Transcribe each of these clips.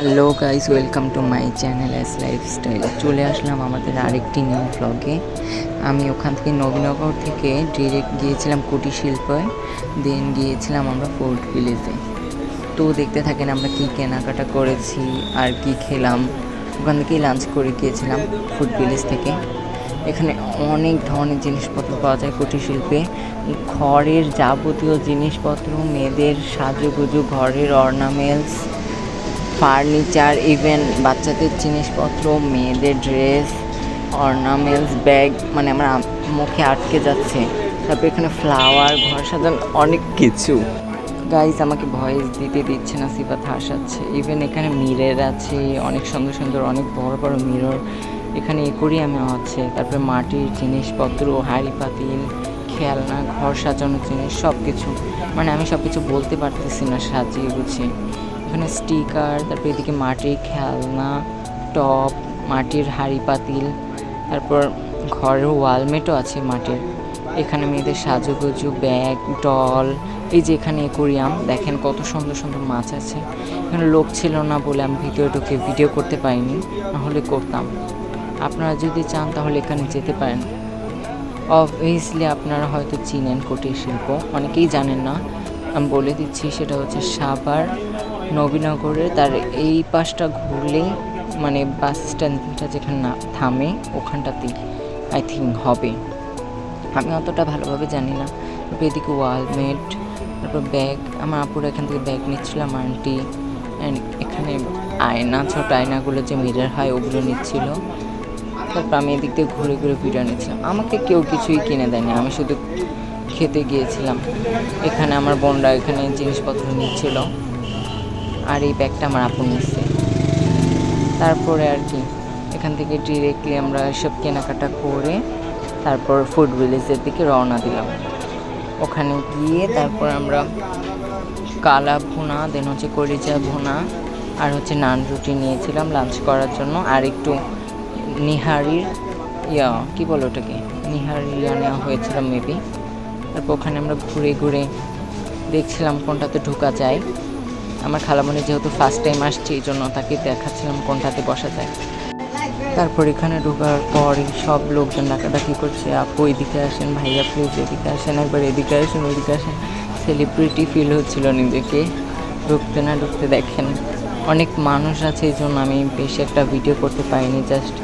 Hello guys welcome to my channel S lifestyle চলে আসলাম আমাদের আরেকটি নিউ ব্লগে আমি ওখান থেকে নবীনগর থেকে ডিরেক্ট গিয়েছিলাম কুটির শিল্পে দেন গিয়েছিলাম আমরা ফোর্ট ভিলেজে তো দেখতে থাকেন আমরা কী কেনাকাটা করেছি, আর কি খেলাম। ওখান থেকেই লাঞ্চ করে গিয়েছিলাম ফুড ভিলেজ থেকে। এখানে অনেক ধরনের জিনিসপত্র পাওয়া যায় কুটির শিল্পে। ঘরের যাবতীয় জিনিসপত্র, মেয়েদের সাজুগুজু, ঘরের অর্নামেন্টস ফার্নিচার ইভেন বাচ্চাদের জিনিসপত্র, মেয়েদের ড্রেস অর্নামেন্টস ব্যাগ মানে আমার মুখে আটকে যাচ্ছে। তারপর এখানে ফ্লাওয়ার ঘর সাজানো, অনেক কিছু। গাইজ আমাকে ভয়েস দিতে দিচ্ছে না সিফাত হাসাচ্ছে ইভেন এখানে মিরের আছে, অনেক সুন্দর সুন্দর, অনেক বড় বড় মিরর এখানে একুরিয়ামে আছে, তারপরে মাটির জিনিসপত্র, হাঁড়ি পাতিল, খেলনা, ঘর সাজানোর জিনিস সব কিছু মানে আমি সব কিছু বলতে পারতেছি না, সাজিয়ে গুছিয়ে। এখানে স্টিকার, তারপর এদিকে মাটির খেলনা, টপ, মাটির হাঁড়ি পাতিল, তারপর ঘরের ওয়ালমেটও আছে মাটির। এখানে মেয়েদের সাজুগুজু, ব্যাগ, ডল, এই যে এখানে একুরিয়াম দেখেন কত সুন্দর সুন্দর মাছ আছে। এখানে লোক ছিল না বলে আমি ভিডিও ঢুকে ভিডিও করতে পারিনি, নাহলে করতাম। আপনারা যদি চান তাহলে এখানে যেতে পারেন। অবভিয়াসলি আপনারা হয়তো চিনেন কুটির শিল্প, অনেকেই জানেন না। আমি বলে দিচ্ছি সেটা হচ্ছে সাভার নবীনগরের তার এই পাশটা ঘুরলেই মানে বাস স্ট্যান্ডটা যেখানে না থামে, ওখানটাতেই আই থিঙ্ক হবে। আমি অতটা ভালোভাবে জানি না। এদিকে ওয়ালমেট তারপর ব্যাগ আমার আপুরা এখান থেকে ব্যাগ নিচ্ছিলাম আন্টি অ্যান্ড এখানে আয়না, ছোট আয়নাগুলো যে মিরর হয়, ওগুলো নিচ্ছিল। তারপর আমি এদিক দিয়ে ঘুরে ঘুরে ভিডিও নিচ্ছিলাম। আমাকে কেউ কিছুই কিনে দেয়নি। আমি শুধু খেতে গিয়েছিলাম। এখানে আমার বোনরা এখানে জিনিসপত্র নিচ্ছিল। আর এই ব্যাগটা আমার আপু নিচ্ছে তারপরে আর কি, এখান থেকে ডিরেক্টলি আমরা সব কেনাকাটা করে তারপর ফুড ভিলেজের দিকে রওনা দিলাম। ওখানে গিয়ে তারপর আমরা কালা ভুনা দেন হচ্ছে কলিজা ভুনা আর হচ্ছে নান রুটি নিয়েছিলাম লাঞ্চ করার জন্য। আর একটু নিহারির ইয়া, কি বলো ওটাকে? নিহারি ইয়া নেওয়া হয়েছিল মেবি তারপর ওখানে আমরা ঘুরে ঘুরে দেখছিলাম কোনটাতে ঢোকা যায়। আমার খালামণি যেহেতু ফার্স্ট টাইম আসছে, এই জন্য তাকে দেখাচ্ছিলাম কোনটাতে বসা যায়। তারপর এখানে ঢোকার পরই সব লোকজন ডাকাডাকি করছে, আপু এদিকে আসেন, ভাইয়া প্লিজ এদিকে আসেন, একবার এদিকে আসেন, ওইদিকে আসেন। সেলিব্রিটি ফিল হচ্ছিল নিজেকে, ঢুকতে না ঢুকতে দেখেন। অনেক মানুষ আছে, এই জন্য আমি বেশি একটা ভিডিও করতে পারিনি জাস্ট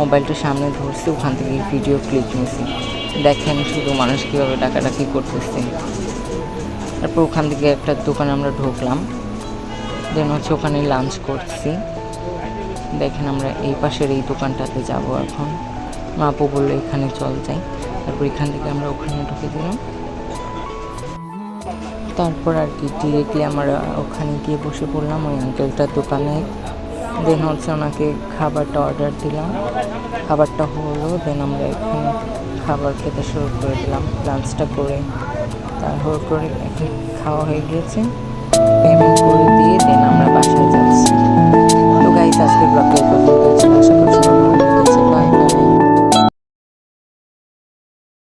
মোবাইলটা সামনে ধরছি, ওখান থেকে ভিডিও ক্লিক নিয়েছি দেখেন শুধু মানুষ কীভাবে ডাকাডাকি করতেছে। তারপর ওখান থেকে একটা দোকানে আমরা ঢুকলাম। দেন হচ্ছে ওখানে লাঞ্চ করছি। দেখেন আমরা এই পাশের এই দোকানটাতে যাব এখন। মা আপু বলল এখানে চল যাই। তারপর এখান থেকে আমরা ওখানে ঢুকে দিলাম তারপর আর কি ডিরেক্টলি আমরা ওখানে গিয়ে বসে পড়লাম ওই আঙ্কেলটার দোকানে। দেন হচ্ছে ওনাকে খাবারটা অর্ডার দিলাম। খাবারটা হলো, দেন আমরা এখানে খাবার খেতে শুরু করে দিলাম লাঞ্চটা করে। তারপর করে এখন খাওয়া হয়ে গিয়েছে দেন আমরা বাসায় যাচ্ছি।